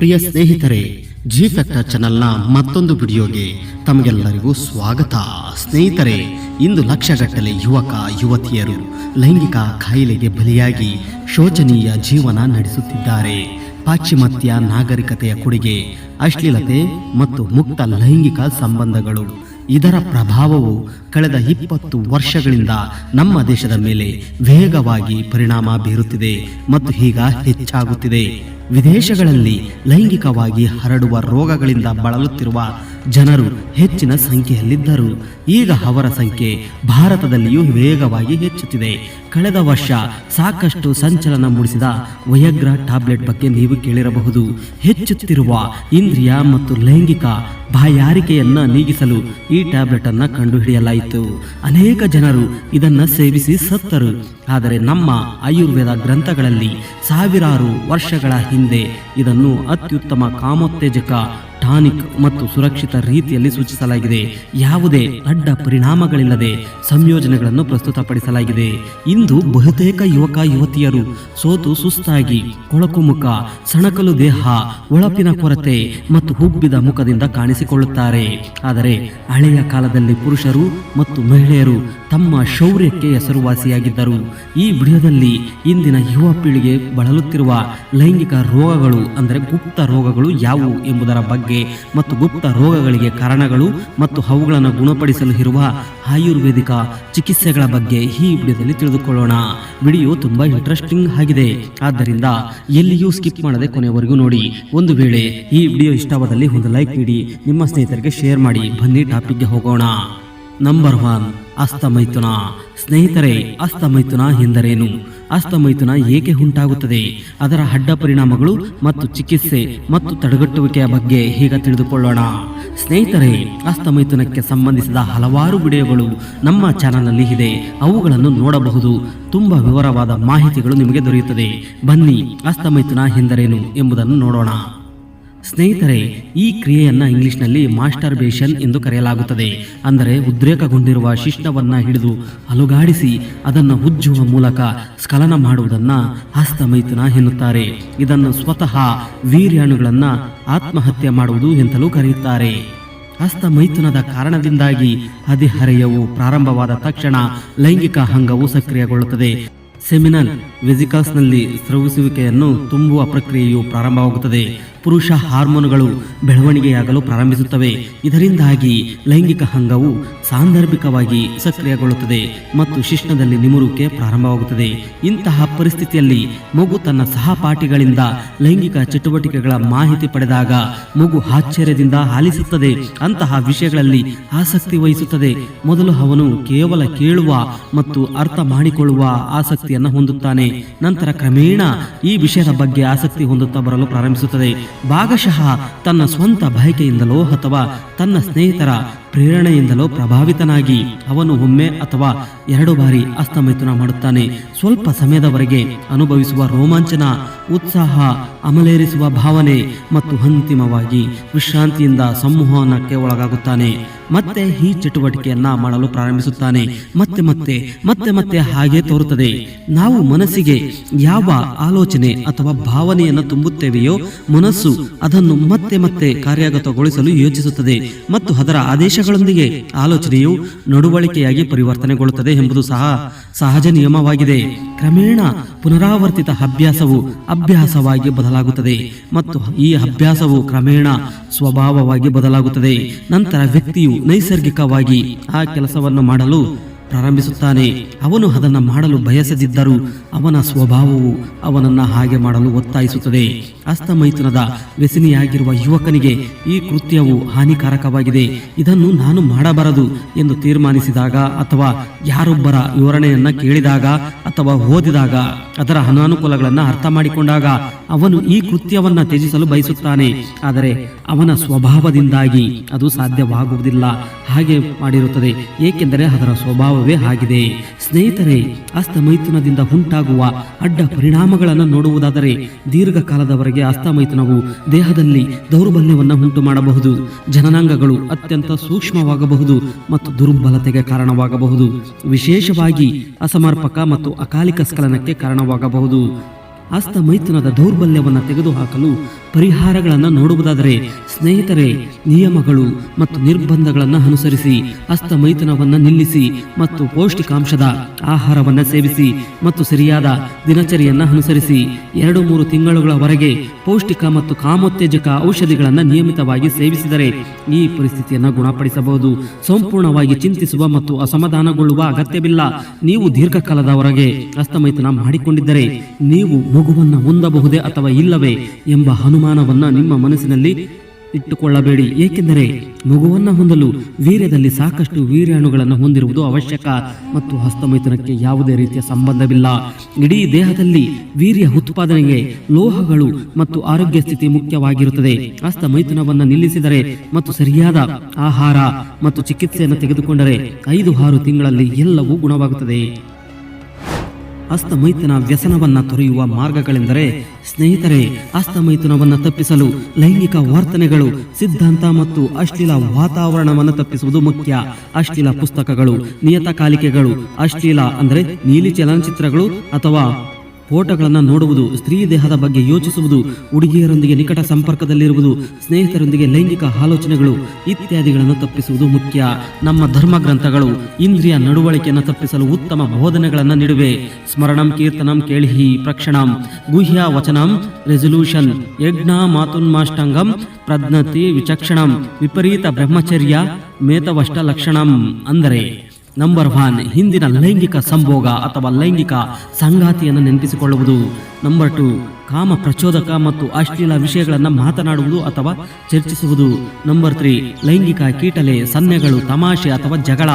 ಪ್ರಿಯ ಸ್ನೇಹಿತರೆ G factor ಚಾನೆಲ್ನ ಮತ್ತೊಂದು ವಿಡಿಯೋಗೆ ತಮಗೆಲ್ಲರಿಗೂ ಸ್ವಾಗತ. ಸ್ನೇಹಿತರೆ, ಇಂದು ಲಕ್ಷಗಟ್ಟಲೆ ಯುವಕ, ಯುವತಿಯರು ಲೈಂಗಿಕ ಕಾಯಿಲೆಗೆ ಬಲಿಯಾಗಿ ಶೋಚನೀಯ ಜೀವನ ನಡೆಸುತ್ತಿದ್ದಾರೆ. ಪಾಶ್ಚಿಮಾತ್ಯ ನಾಗರಿಕತೆಯ ಕೊಡುಗೆ, ಅಶ್ಲೀಲತೆ ಮತ್ತು ಮುಕ್ತ ಲೈಂಗಿಕ ಸಂಬಂಧಗಳು. ಇದರ ಪ್ರಭಾವವು ಕಳೆದ ಇಪ್ಪತ್ತು ವರ್ಷಗಳಿಂದ ನಮ್ಮ ದೇಶದ ಮೇಲೆ ವೇಗವಾಗಿ ಪರಿಣಾಮ ಬೀರುತ್ತಿದೆ ಮತ್ತು ಈಗ ಹೆಚ್ಚಾಗುತ್ತಿದೆ. ವಿದೇಶಗಳಲ್ಲಿ ಲೈಂಗಿಕವಾಗಿ ಹರಡುವ ರೋಗಗಳಿಂದ ಬಳಲುತ್ತಿರುವ ಜನರು ಹೆಚ್ಚಿನ ಸಂಖ್ಯೆಯಲ್ಲಿದ್ದರು. ಈಗ ಅವರ ಸಂಖ್ಯೆ ಭಾರತದಲ್ಲಿಯೂ ವೇಗವಾಗಿ ಹೆಚ್ಚುತ್ತಿದೆ. ಕಳೆದ ವರ್ಷ ಸಾಕಷ್ಟು ಸಂಚಲನ ಮೂಡಿಸಿದ ವಯಗ್ರ ಟ್ಯಾಬ್ಲೆಟ್ ಬಗ್ಗೆ ನೀವು ಕೇಳಿರಬಹುದು. ಹೆಚ್ಚುತ್ತಿರುವ ಇಂದ್ರಿಯ ಮತ್ತು ಲೈಂಗಿಕ ಬಾಯಾರಿಕೆಯನ್ನ ನೀಗಿಸಲು ಈ ಟ್ಯಾಬ್ಲೆಟ್ ಅನ್ನ ಕಂಡುಹಿಡಿಯಲಾಯಿತು. ಅನೇಕ ಜನರು ಇದನ್ನು ಸೇವಿಸಿ ಸತ್ತರು. ಆದರೆ ನಮ್ಮ ಆಯುರ್ವೇದ ಗ್ರಂಥಗಳಲ್ಲಿ ಸಾವಿರಾರು ವರ್ಷಗಳ ಹಿಂದೆ ಇದನ್ನು ಅತ್ಯುತ್ತಮ ಕಾಮೋತ್ತೇಜಕ ಟಾನಿಕ್ ಮತ್ತು ಸುರಕ್ಷಿತ ರೀತಿಯಲ್ಲಿ ಸೂಚಿಸಲಾಗಿದೆ. ಯಾವುದೇ ಅಡ್ಡ ಪರಿಣಾಮಗಳಿಲ್ಲದೆ ಸಂಯೋಜನೆಗಳನ್ನು ಪ್ರಸ್ತುತಪಡಿಸಲಾಗಿದೆ. ಇಂದು ಬಹುತೇಕ ಯುವಕ ಯುವತಿಯರು ಸೋತು ಸುಸ್ತಾಗಿ, ಕೊಳಕು ಮುಖ, ಸಣಕಲು ದೇಹ, ಒಳಪಿನ ಕೊರತೆ ಮತ್ತು ಹುಬ್ಬಿದ ಮುಖದಿಂದ ಕಾಣಿಸಿಕೊಳ್ಳುತ್ತಾರೆ. ಆದರೆ ಹಳೆಯ ಕಾಲದಲ್ಲಿ ಪುರುಷರು ಮತ್ತು ಮಹಿಳೆಯರು ತಮ್ಮ ಶೌರ್ಯಕ್ಕೆ ಹೆಸರುವಾಸಿಯಾಗಿದ್ದರು. ಈ ವಿಡಿಯೋದಲ್ಲಿ ಇಂದಿನ ಯುವ ಪೀಳಿಗೆ ಬಳಲುತ್ತಿರುವ ಲೈಂಗಿಕ ರೋಗಗಳು, ಅಂದರೆ ಗುಪ್ತ ರೋಗಗಳು ಯಾವುವು ಎಂಬುದರ ಬಗ್ಗೆ ಮತ್ತು ಗುಪ್ತ ರೋಗಗಳಿಗೆ ಕಾರಣಗಳು ಮತ್ತು ಅವುಗಳನ್ನು ಗುಣಪಡಿಸಲು ಇರುವ ಆಯುರ್ವೇದಿಕ ಚಿಕಿತ್ಸೆಗಳ ಬಗ್ಗೆ ಈ ವಿಡಿಯೋದಲ್ಲಿ ತಿಳಿದುಕೊಳ್ಳೋಣ. ವಿಡಿಯೋ ತುಂಬಾ ಇಂಟ್ರೆಸ್ಟಿಂಗ್ ಆಗಿದೆ. ಆದ್ದರಿಂದ ಎಲ್ಲಿಯೂ ಸ್ಕಿಪ್ ಮಾಡದೆ ಕೊನೆಯವರೆಗೂ ನೋಡಿ. ಒಂದು ವೇಳೆ ಈ ವಿಡಿಯೋ ಇಷ್ಟವಾದಲ್ಲಿ ಒಂದು ಲೈಕ್ ನೀಡಿ, ನಿಮ್ಮ ಸ್ನೇಹಿತರಿಗೆ ಶೇರ್ ಮಾಡಿ. ಬನ್ನಿ ಟಾಪಿಕ್ಗೆ ಹೋಗೋಣ. ನಂಬರ್ ಒನ್ ಅಸ್ತಮೈಥುನ ಸ್ನೇಹಿತರೆ ಅಸ್ತಮೈಥುನ ಎಂದರೇನು? ಅಸ್ತಮೈಥುನ ಏಕೆ ಉಂಟಾಗುತ್ತದೆ? ಅದರ ಅಡ್ಡ ಪರಿಣಾಮಗಳು ಮತ್ತು ಚಿಕಿತ್ಸೆ ಮತ್ತು ತಡೆಗಟ್ಟುವಿಕೆಯ ಬಗ್ಗೆ ಈಗ ತಿಳಿದುಕೊಳ್ಳೋಣ. ಸ್ನೇಹಿತರೆ ಅಸ್ತಮೈಥುನಕ್ಕೆ ಸಂಬಂಧಿಸಿದ ಹಲವಾರು ವಿಡಿಯೋಗಳು ನಮ್ಮ ಚಾನಲ್ನಲ್ಲಿ ಇದೆ. ಅವುಗಳನ್ನು ನೋಡಬಹುದು. ತುಂಬಾ ವಿವರವಾದ ಮಾಹಿತಿಗಳು ನಿಮಗೆ ದೊರೆಯುತ್ತದೆ. ಬನ್ನಿ ಅಸ್ತಮೈಥುನ ಎಂದರೇನು ಎಂಬುದನ್ನು ನೋಡೋಣ. ಸ್ನೇಹಿತರೆ, ಈ ಕ್ರಿಯೆಯನ್ನ ಇಂಗ್ಲಿಷ್ನಲ್ಲಿ ಮಾಸ್ಟರ್ಬೇಷನ್ ಎಂದು ಕರೆಯಲಾಗುತ್ತದೆ. ಅಂದರೆ ಉದ್ರೇಕಗೊಂಡಿರುವ ಶಿಷ್ಟವನ್ನ ಹಿಡಿದು ಅಲುಗಾಡಿಸಿ ಅದನ್ನು ಉಜ್ಜುವ ಮೂಲಕ ಸ್ಖಲನ ಮಾಡುವುದನ್ನ ಹಸ್ತಮೈಥುನ ಎನ್ನುತ್ತಾರೆ. ಇದನ್ನು ಸ್ವತಃ ವೀರ್ಯಾಣುಗಳನ್ನ ಆತ್ಮಹತ್ಯೆ ಮಾಡುವುದು ಎಂತಲೂ ಕರೆಯುತ್ತಾರೆ. ಹಸ್ತಮೈಥುನದ ಕಾರಣದಿಂದಾಗಿ ಹದಿಹರೆಯವು ಪ್ರಾರಂಭವಾದ ತಕ್ಷಣ ಲೈಂಗಿಕ ಅಂಗವು ಸಕ್ರಿಯಗೊಳ್ಳುತ್ತದೆ. ಸೆಮಿನಲ್ ವೆಸಿಕಲ್ಸ್ನಲ್ಲಿ ಸ್ರವಿಸುವಿಕೆಯನ್ನು ತುಂಬುವ ಪ್ರಕ್ರಿಯೆಯು ಪ್ರಾರಂಭವಾಗುತ್ತದೆ. ಪುರುಷ ಹಾರ್ಮೋನುಗಳು ಬೆಳವಣಿಗೆಯಾಗಲು ಪ್ರಾರಂಭಿಸುತ್ತವೆ. ಇದರಿಂದಾಗಿ ಲೈಂಗಿಕ ಅಂಗವು ಸಾಂದರ್ಭಿಕವಾಗಿ ಸಕ್ರಿಯಗೊಳ್ಳುತ್ತದೆ ಮತ್ತು ಶಿಷ್ಣದಲ್ಲಿ ನಿಮುರುಕೆ ಪ್ರಾರಂಭವಾಗುತ್ತದೆ. ಇಂತಹ ಪರಿಸ್ಥಿತಿಯಲ್ಲಿ ಮಗು ತನ್ನ ಸಹಪಾಠಿಗಳಿಂದ ಲೈಂಗಿಕ ಚಟುವಟಿಕೆಗಳ ಮಾಹಿತಿ ಪಡೆದಾಗ ಮಗು ಆಶ್ಚರ್ಯದಿಂದ ಆಲಿಸುತ್ತದೆ. ಅಂತಹ ವಿಷಯಗಳಲ್ಲಿ ಆಸಕ್ತಿ ವಹಿಸುತ್ತದೆ. ಮೊದಲು ಅವನು ಕೇವಲ ಕೇಳುವ ಮತ್ತು ಅರ್ಥ ಮಾಡಿಕೊಳ್ಳುವ ಆಸಕ್ತಿಯನ್ನು ಹೊಂದುತ್ತಾನೆ. ನಂತರ ಕ್ರಮೇಣ ಈ ವಿಷಯದ ಬಗ್ಗೆ ಆಸಕ್ತಿ ಹೊಂದುತ್ತಾ ಬರಲು ಪ್ರಾರಂಭಿಸುತ್ತದೆ. ಭಾಗಶಃ ತನ್ನ ಸ್ವಂತ ಬಯಕೆಯಿಂದಲೋ ಅಥವಾ ತನ್ನ ಸ್ನೇಹಿತರ ಪ್ರೇರಣೆಯಿಂದಲೋ ಪ್ರಭಾವಿತನಾಗಿ ಅವನು ಒಮ್ಮೆ ಅಥವಾ ಎರಡು ಬಾರಿ ಅಸ್ತಮಿತನ ಮಾಡುತ್ತಾನೆ. ಸ್ವಲ್ಪ ಸಮಯದವರೆಗೆ ಅನುಭವಿಸುವ ರೋಮಾಂಚನ, ಉತ್ಸಾಹ, ಅಮಲೇರಿಸುವ ಭಾವನೆ ಮತ್ತು ಅಂತಿಮವಾಗಿ ವಿಶ್ರಾಂತಿಯಿಂದ ಸಂಮೋಹನಕ್ಕೆ ಒಳಗಾಗುತ್ತಾನೆ. ಮತ್ತೆ ಈ ಚಟುವಟಿಕೆಯನ್ನ ಮಾಡಲು ಪ್ರಾರಂಭಿಸುತ್ತಾನೆ. ಮತ್ತೆ ಮತ್ತೆ ಮತ್ತೆ ಮತ್ತೆ ಹಾಗೆ ತೋರುತ್ತದೆ. ನಾವು ಮನಸ್ಸಿಗೆ ಯಾವ ಆಲೋಚನೆ ಅಥವಾ ಭಾವನೆಯನ್ನು ತುಂಬುತ್ತೇವೆಯೋ ಮನಸ್ಸು ಅದನ್ನು ಮತ್ತೆ ಮತ್ತೆ ಕಾರ್ಯಗತಗೊಳಿಸಲು ಯೋಚಿಸುತ್ತದೆ ಮತ್ತು ಅದರ ಆದೇಶಗಳೊಂದಿಗೆ ಆಲೋಚನೆಯು ನಡವಳಿಕೆಯಾಗಿ ಪರಿವರ್ತನೆಗೊಳ್ಳುತ್ತದೆ ಎಂಬುದು ಸಹ ಸಹಜ ನಿಯಮವಾಗಿದೆ. ಕ್ರಮೇಣ ಪುನರಾವರ್ತಿತ ಅಭ್ಯಾಸವು ಅಭ್ಯಾಸವಾಗಿ ಬದಲಾಗುತ್ತದೆ ಮತ್ತು ಈ ಅಭ್ಯಾಸವು ಕ್ರಮೇಣ ಸ್ವಭಾವವಾಗಿ ಬದಲಾಗುತ್ತದೆ. ನಂತರ ವ್ಯಕ್ತಿಯು ನೈಸರ್ಗಿಕವಾಗಿ ಆ ಕೆಲಸವನ್ನು ಮಾಡಲು ಪ್ರಾರಂಭಿಸುತ್ತಾನೆ. ಅವನು ಅದನ್ನು ಮಾಡಲು ಬಯಸದಿದ್ದರೂ ಅವನ ಸ್ವಭಾವವು ಅವನನ್ನ ಹಾಗೆ ಮಾಡಲು ಒತ್ತಾಯಿಸುತ್ತದೆ. ಅಸ್ತಮೈಥುನದ ವ್ಯಸನಿಯಾಗಿರುವ ಯುವಕನಿಗೆ ಈ ಕೃತ್ಯವು ಹಾನಿಕಾರಕವಾಗಿದೆ. ಇದನ್ನು ನಾನು ಮಾಡಬಾರದು ಎಂದು ತೀರ್ಮಾನಿಸಿದಾಗ ಅಥವಾ ಯಾರೊಬ್ಬರ ವಿವರಣೆಯನ್ನು ಕೇಳಿದಾಗ ಅಥವಾ ಓದಿದಾಗ ಅದರ ಅನಾನುಕೂಲಗಳನ್ನು ಅರ್ಥ ಮಾಡಿಕೊಂಡಾಗ ಅವನು ಈ ಕೃತ್ಯವನ್ನ ತ್ಯಜಿಸಲು ಬಯಸುತ್ತಾನೆ. ಆದರೆ ಅವನ ಸ್ವಭಾವದಿಂದಾಗಿ ಅದು ಸಾಧ್ಯವಾಗುವುದಿಲ್ಲ. ಹಾಗೆ ಮಾಡಿರುತ್ತದೆ. ಏಕೆಂದರೆ ಅದರ ಸ್ವಭಾವವೇ ಆಗಿದೆ. ಸ್ನೇಹಿತರೆ, ಅಸ್ತಮೈಥುನದಿಂದ ಉಂಟಾಗುವ ಅಡ್ಡ ಪರಿಣಾಮಗಳನ್ನು ನೋಡುವುದಾದರೆ ದೀರ್ಘಕಾಲದವರೆಗೆ ಅಸ್ತಮೈಥುನವು ದೇಹದಲ್ಲಿ ದೌರ್ಬಲ್ಯವನ್ನು ಉಂಟು ಮಾಡಬಹುದು ಜನನಾಂಗಗಳು ಅತ್ಯಂತ ಸೂಕ್ಷ್ಮವಾಗಬಹುದು ಮತ್ತು ದುರ್ಬಲತೆಗೆ ಕಾರಣವಾಗಬಹುದು. ವಿಶೇಷವಾಗಿ ಅಸಮರ್ಪಕ ಮತ್ತು ಅಕಾಲಿಕ ಸ್ಖಲನಕ್ಕೆ ಕಾರಣವಾಗಬಹುದು. ಹಸ್ತಮೈಥುನದ ದೌರ್ಬಲ್ಯವನ್ನು ತೆಗೆದುಹಾಕಲು ಪರಿಹಾರಗಳನ್ನು ನೋಡುವುದಾದರೆ ಸ್ನೇಹಿತರೆ, ನಿಯಮಗಳು ಮತ್ತು ನಿರ್ಬಂಧಗಳನ್ನು ಅನುಸರಿಸಿ ಹಸ್ತಮೈಥುನವನ್ನು ನಿಲ್ಲಿಸಿ ಮತ್ತು ಪೌಷ್ಟಿಕಾಂಶದ ಆಹಾರವನ್ನು ಸೇವಿಸಿ ಮತ್ತು ಸರಿಯಾದ ದಿನಚರಿಯನ್ನು ಅನುಸರಿಸಿ ಎರಡು ಮೂರು ತಿಂಗಳುಗಳವರೆಗೆ ಪೌಷ್ಟಿಕ ಮತ್ತು ಕಾಮೋತ್ತೇಜಕ ಔಷಧಿಗಳನ್ನು ನಿಯಮಿತವಾಗಿ ಸೇವಿಸಿದರೆ ಈ ಪರಿಸ್ಥಿತಿಯನ್ನು ಗುಣಪಡಿಸಬಹುದು. ಸಂಪೂರ್ಣವಾಗಿ ಚಿಂತಿಸುವ ಮತ್ತು ಅಸಮಾಧಾನಗೊಳ್ಳುವ ಅಗತ್ಯವಿಲ್ಲ. ನೀವು ದೀರ್ಘಕಾಲದವರೆಗೆ ಅಸ್ತಮೈತನ ಮಾಡಿಕೊಂಡಿದ್ದರೆ ನೀವು ಮಗುವನ್ನು ಹೊಂದಬಹುದೇ ಅಥವಾ ಇಲ್ಲವೇ ಎಂಬ ಅನುಮಾನವನ್ನು ನಿಮ್ಮ ಮನಸ್ಸಿನಲ್ಲಿ ಇಟ್ಟುಕೊಳ್ಳಬೇಡಿ. ಏಕೆಂದರೆ ಮಗುವನ್ನು ಹೊಂದಲು ವೀರ್ಯದಲ್ಲಿ ಸಾಕಷ್ಟು ವೀರ್ಯಾಣುಗಳನ್ನು ಹೊಂದಿರುವುದು ಅವಶ್ಯಕ ಮತ್ತು ಹಸ್ತಮೈಥುನಕ್ಕೆ ಯಾವುದೇ ರೀತಿಯ ಸಂಬಂಧವಿಲ್ಲ. ಇಡೀ ದೇಹದಲ್ಲಿ ವೀರ್ಯ ಉತ್ಪಾದನೆಗೆ ಲೋಹಗಳು ಮತ್ತು ಆರೋಗ್ಯ ಸ್ಥಿತಿ ಮುಖ್ಯವಾಗಿರುತ್ತದೆ. ಹಸ್ತಮೈಥುನವನ್ನು ನಿಲ್ಲಿಸಿದರೆ ಮತ್ತು ಸರಿಯಾದ ಆಹಾರ ಮತ್ತು ಚಿಕಿತ್ಸೆಯನ್ನು ತೆಗೆದುಕೊಂಡರೆ ಐದು ಆರು ತಿಂಗಳಲ್ಲಿ ಎಲ್ಲವೂ ಗುಣವಾಗುತ್ತದೆ. ಹಸ್ತಮೈಥುನ ವ್ಯಸನವನ್ನ ತೊರೆಯುವ ಮಾರ್ಗಗಳೆಂದರೆ ಸ್ನೇಹಿತರೆ ಅಸ್ತಮೈಥುನವನ್ನು ತಪ್ಪಿಸಲು ಲೈಂಗಿಕ ವರ್ತನೆಗಳು, ಸಿದ್ಧಾಂತ ಮತ್ತು ಅಶ್ಲೀಲ ವಾತಾವರಣವನ್ನು ತಪ್ಪಿಸುವುದು ಮುಖ್ಯ. ಅಶ್ಲೀಲ ಪುಸ್ತಕಗಳು, ನಿಯತಕಾಲಿಕೆಗಳು, ಅಶ್ಲೀಲ ಅಂದರೆ ನೀಲಿ ಚಲನಚಿತ್ರಗಳು ಅಥವಾ ಫೋಟೋಗಳನ್ನು ನೋಡುವುದು, ಸ್ತ್ರೀ ದೇಹದ ಬಗ್ಗೆ ಯೋಚಿಸುವುದು, ಹುಡುಗಿಯರೊಂದಿಗೆ ನಿಕಟ ಸಂಪರ್ಕದಲ್ಲಿರುವುದು, ಸ್ನೇಹಿತರೊಂದಿಗೆ ಲೈಂಗಿಕ ಆಲೋಚನೆಗಳು ಇತ್ಯಾದಿಗಳನ್ನು ತಪ್ಪಿಸುವುದು ಮುಖ್ಯ. ನಮ್ಮ ಧರ್ಮ ಗ್ರಂಥಗಳು ಇಂದ್ರಿಯ ನಡವಳಿಕೆಯನ್ನು ತಪ್ಪಿಸಲು ಉತ್ತಮ ಬೋಧನೆಗಳನ್ನು ನೀಡುವೆ. ಸ್ಮರಣಂ, ಕೀರ್ತನಂ, ಕೇಳಿಹಿ, ಪ್ರಕ್ಷಣಂ, ಗುಹ್ಯ ವಚನಂ, ರೆಸೊಲ್ಯೂಷನ್, ಯಜ್ಞ, ಮಾತುನ್ಮಾಷ್ಟಂಗಂ, ಪ್ರಜ್ಞತಿ, ವಿಚಕ್ಷಣಂ, ವಿಪರೀತ ಬ್ರಹ್ಮಚರ್ಯ, ಮೇತವಷ್ಟ ಲಕ್ಷಣಂ ಅಂದರೆ ನಂಬರ್ ಒನ್ ಹಿಂದಿನ ಲೈಂಗಿಕ ಸಂಭೋಗ ಅಥವಾ ಲೈಂಗಿಕ ಸಂಗಾತಿಯನ್ನು ನೆನಪಿಸಿಕೊಳ್ಳುವುದು. ನಂಬರ್ ಟು ಕಾಮ ಪ್ರಚೋದಕ ಮತ್ತು ಅಶ್ಲೀಲ ವಿಷಯಗಳನ್ನು ಮಾತನಾಡುವುದು ಅಥವಾ ಚರ್ಚಿಸುವುದು. ನಂಬರ್ ತ್ರೀ ಲೈಂಗಿಕ ಕೀಟಲೆ, ಸನ್ನೆಗಳು, ತಮಾಷೆ ಅಥವಾ ಜಗಳ.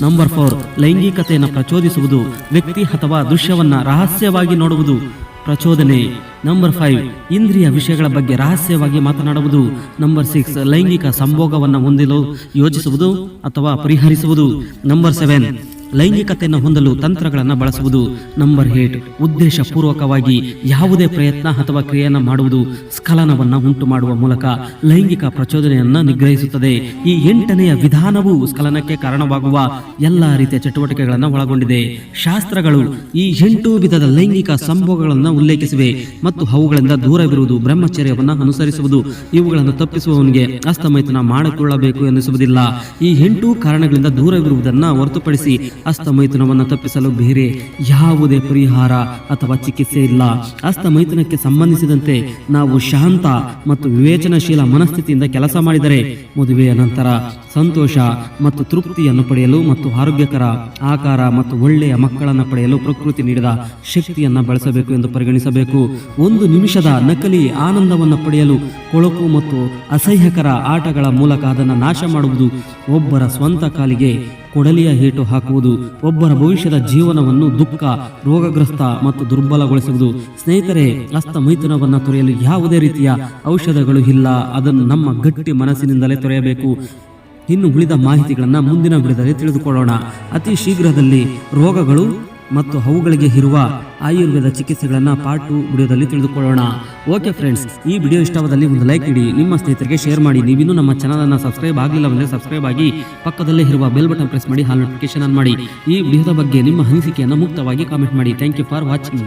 ನಂಬರ್ ಫೋರ್ ಲೈಂಗಿಕತೆಯನ್ನು ಪ್ರಚೋದಿಸುವುದು. ವ್ಯಕ್ತಿ ಅಥವಾ ದೃಶ್ಯವನ್ನು ರಹಸ್ಯವಾಗಿ ನೋಡುವುದು. ಪ್ರಚೋದನೆ. ನಂಬರ್ ಫೈವ್ ಇಂದ್ರಿಯ ವಿಷಯಗಳ ಬಗ್ಗೆ ರಹಸ್ಯವಾಗಿ ಮಾತನಾಡುವುದು. ನಂಬರ್ ಸಿಕ್ಸ್ ಲೈಂಗಿಕ ಸಂಭೋಗವನ್ನು ಹೊಂದಲು ಯೋಚಿಸುವುದು ಅಥವಾ ಪರಿಹರಿಸುವುದು. ನಂಬರ್ ಸೆವೆನ್ ಲೈಂಗಿಕತೆಯನ್ನು ಹೊಂದಲು ತಂತ್ರಗಳನ್ನು ಬಳಸುವುದು ನಂಬರ್ ಏಟ್. ಉದ್ದೇಶಪೂರ್ವಕವಾಗಿ ಯಾವುದೇ ಪ್ರಯತ್ನ ಅಥವಾ ಕ್ರಿಯೆಯನ್ನು ಮಾಡುವುದು ಸ್ಖಲನವನ್ನು ಉಂಟು ಮಾಡುವ ಮೂಲಕ ಲೈಂಗಿಕ ಪ್ರಚೋದನೆಯನ್ನು ನಿಗ್ರಹಿಸುತ್ತದೆ. ಈ ಎಂಟನೆಯ ವಿಧಾನವು ಸ್ಖಲನಕ್ಕೆ ಕಾರಣವಾಗುವ ಎಲ್ಲ ರೀತಿಯ ಚಟುವಟಿಕೆಗಳನ್ನು ಒಳಗೊಂಡಿದೆ. ಶಾಸ್ತ್ರಗಳು ಈ ಎಂಟು ವಿಧದ ಲೈಂಗಿಕ ಸಂಭವಗಳನ್ನು ಉಲ್ಲೇಖಿಸಿವೆ ಮತ್ತು ಅವುಗಳಿಂದ ದೂರವಿರುವುದು ಬ್ರಹ್ಮಚರ್ಯವನ್ನು ಅನುಸರಿಸುವುದು. ಇವುಗಳನ್ನು ತಪ್ಪಿಸುವವನಿಗೆ ಅಸ್ತಮೈತನ ಮಾಡಿಕೊಳ್ಳಬೇಕು ಎನ್ನಿಸುವುದಿಲ್ಲ ಈ ಎಂಟು ಕಾರಣಗಳಿಂದ ದೂರವಿರುವುದನ್ನು ಹೊರತುಪಡಿಸಿ ಹಸ್ತಮೈಥುನವನ್ನು ತಪ್ಪಿಸಲು ಬೇರೆ ಯಾವುದೇ ಪರಿಹಾರ ಅಥವಾ ಚಿಕಿತ್ಸೆ ಇಲ್ಲ. ಅಸ್ತಮೈಥುನಕ್ಕೆ ಸಂಬಂಧಿಸಿದಂತೆ ನಾವು ಶಾಂತ ಮತ್ತು ವಿವೇಚನಶೀಲ ಮನಸ್ಥಿತಿಯಿಂದ ಕೆಲಸ ಮಾಡಿದರೆ ಮದುವೆಯ ನಂತರ ಸಂತೋಷ ಮತ್ತು ತೃಪ್ತಿಯನ್ನು ಪಡೆಯಲು ಮತ್ತು ಆರೋಗ್ಯಕರ ಆಕಾರ ಮತ್ತು ಒಳ್ಳೆಯ ಮಕ್ಕಳನ್ನು ಪಡೆಯಲು ಪ್ರಕೃತಿ ನೀಡಿದ ಶಕ್ತಿಯನ್ನು ಬಳಸಬೇಕು ಎಂದು ಪರಿಗಣಿಸಬೇಕು. ಒಂದು ನಿಮಿಷದ ನಕಲಿ ಆನಂದವನ್ನು ಪಡೆಯಲು ಕೊಳಕು ಮತ್ತು ಅಸಹ್ಯಕರ ಆಟಗಳ ಮೂಲಕ ಅದನ್ನು ನಾಶ ಮಾಡುವುದು ಒಬ್ಬರ ಸ್ವಂತ ಕಾಲಿಗೆ ಕೊಡಲಿಯ ಏಟು ಹಾಕುವುದು ಒಬ್ಬರ ಭವಿಷ್ಯದ ಜೀವನವನ್ನು ದುಃಖ, ರೋಗಗ್ರಸ್ತ ಮತ್ತು ದುರ್ಬಲಗೊಳಿಸುವುದು. ಸ್ನೇಹಿತರೆ ಅಸ್ತ ಮೈಥುನವನ್ನು ತೊರೆಯಲು ಯಾವುದೇ ರೀತಿಯ ಔಷಧಗಳು ಇಲ್ಲ. ಅದನ್ನು ನಮ್ಮ ಗಟ್ಟಿ ಮನಸ್ಸಿನಿಂದಲೇ ತೊರೆಯಬೇಕು. ಇನ್ನು ಉಳಿದ ಮಾಹಿತಿಗಳನ್ನು ಮುಂದಿನ ವಿಡಿಯೋದಲ್ಲಿ ತಿಳಿದುಕೊಳ್ಳೋಣ. ಅತಿ ಶೀಘ್ರದಲ್ಲಿ ರೋಗಗಳು ಮತ್ತು ಅವುಗಳಿಗೆ ಇರುವ ಆಯುರ್ವೇದ ಚಿಕಿತ್ಸೆಗಳನ್ನು ಪಾರ್ಟ್ ಟು ವಿಡಿಯೋದಲ್ಲಿ ತಿಳಿದುಕೊಳ್ಳೋಣ. ಓಕೆ ಫ್ರೆಂಡ್ಸ್, ಈ ವಿಡಿಯೋ ಇಷ್ಟವಾದಲ್ಲಿ ಒಂದು ಲೈಕ್ ಇಡಿ. ನಿಮ್ಮ ಸ್ನೇಹಿತರಿಗೆ ಶೇರ್ ಮಾಡಿ. ನೀವಿನ್ನೂ ನಮ್ಮ ಚಾನಲನ್ನು ಸಬ್ಸ್ಕ್ರೈಬ್ ಆಗಲಿಲ್ಲವೆಂದರೆ ಸಬ್ಸ್ಕ್ರೈಬ್ ಆಗಿ ಪಕ್ಕದಲ್ಲೇ ಇರುವ ಬೆಲ್ ಬಟನ್ ಪ್ರೆಸ್ ಮಾಡಿ ಹಾಲ್ ನೋಟಿಫಿಕೇಶನ್ ಆನ್ ಮಾಡಿ. ಈ ವಿಡಿಯೋದ ಬಗ್ಗೆ ನಿಮ್ಮ ಅನಿಸಿಕೆಯನ್ನು ಮುಕ್ತವಾಗಿ ಕಾಮೆಂಟ್ ಮಾಡಿ. Thank you for watching.